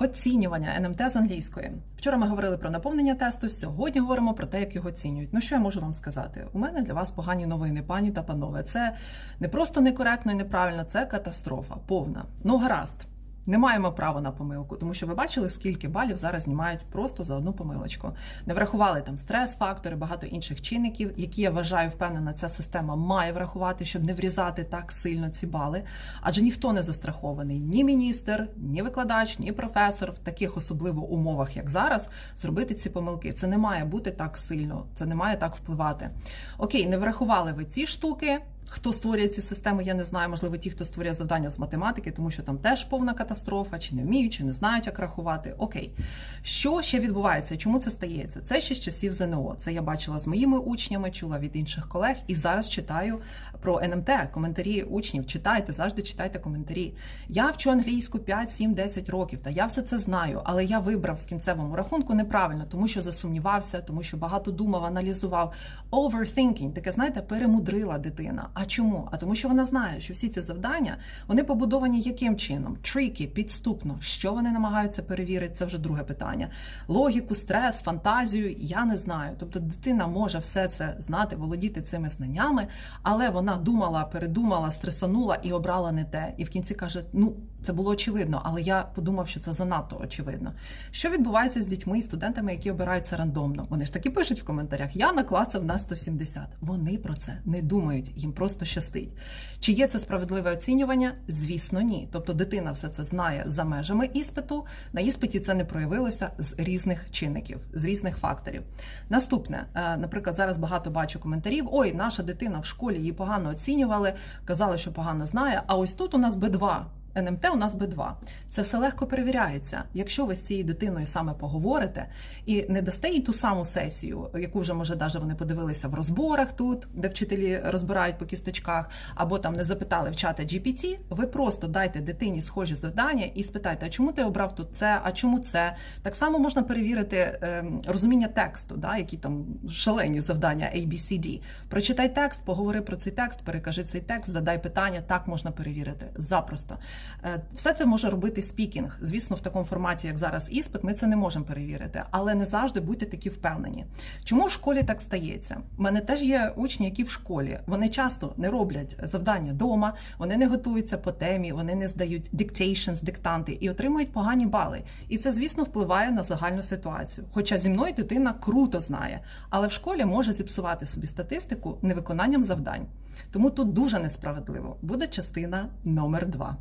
Оцінювання НМТ з англійської. Вчора ми говорили про наповнення тесту. Сьогодні говоримо про те, як його оцінюють. Ну що я можу вам сказати? У мене для вас погані новини, пані та панове. Це не просто некоректно і неправильно, це катастрофа повна. Ну гаразд. Не маємо права на помилку, тому що ви бачили, скільки балів зараз знімають просто за одну помилочку. Не врахували там стрес-фактори, багато інших чинників, які я вважаю, впевнена, ця система має врахувати, щоб не врізати так сильно ці бали. Адже ніхто не застрахований, ні міністр, ні викладач, ні професор в таких особливо умовах, як зараз, зробити ці помилки. Це не має бути так сильно, це не має так впливати. Окей, не врахували ви ці штуки. Хто створює ці системи, я не знаю. Можливо, ті, хто створює завдання з математики, тому що там теж повна катастрофа, чи не вміють, чи не знають, як рахувати. Окей, що ще відбувається? Чому це стається? Це ще з часів ЗНО. Це я бачила з моїми учнями, чула від інших колег, і зараз читаю про НМТ, коментарі учнів. Читайте, завжди читайте коментарі. Я вчу англійську 5, 7, 10 років, та я все це знаю, але я вибрав в кінцевому рахунку неправильно, тому що засумнівався, тому що багато думав, аналізував. Overthinking, таке знаєте, перемудрила дитина. А чому? А тому, що вона знає, що всі ці завдання вони побудовані яким чином? Тріки, підступно. Що вони намагаються перевірити? Це вже друге питання. Логіку, стрес, фантазію я не знаю. Тобто дитина може все це знати, володіти цими знаннями, але вона думала, передумала, стресанула і обрала не те. І в кінці каже: ну. Це було очевидно, але я подумав, що це занадто очевидно. Що відбувається з дітьми і студентами, які обираються рандомно? Вони ж таки пишуть в коментарях: я наклацав на 170. Вони про це не думають, їм просто щастить. Чи є це справедливе оцінювання? Звісно, ні. Тобто дитина все це знає за межами іспиту. На іспиті це не проявилося з різних чинників, з різних факторів. Наступне, е, наприклад, зараз багато бачу коментарів: ой, наша дитина в школі її погано оцінювали, казали, що погано знає. А ось тут у нас Б2. НМТ у нас Б2. Це все легко перевіряється. Якщо ви з цією дитиною саме поговорите і не дасте їй ту саму сесію, яку вже може даже вони подивилися в розборах тут, де вчителі розбирають по кісточках, або там не запитали в чата GPT, ви просто дайте дитині схожі завдання і спитайте, а чому ти обрав тут це, а чому це? Так само можна перевірити е, розуміння тексту, да, які там шалені завдання ABCD. Прочитай текст, поговори про цей текст, перекажи цей текст, задай питання. Так можна перевірити запросто. Е, Все це може робити спікінг. Звісно, в такому форматі, як зараз іспит, ми це не можемо перевірити, але не завжди будьте такі впевнені. Чому в школі так стається? У мене теж є учні, які в школі вони часто не роблять завдання вдома, вони не готуються по темі, вони не здають dictations, диктанти і отримують погані бали. І це, звісно, впливає на загальну ситуацію. Хоча зі мною дитина круто знає, але в школі може зіпсувати собі статистику невиконанням завдань. Тому тут дуже несправедливо буде частина номер два.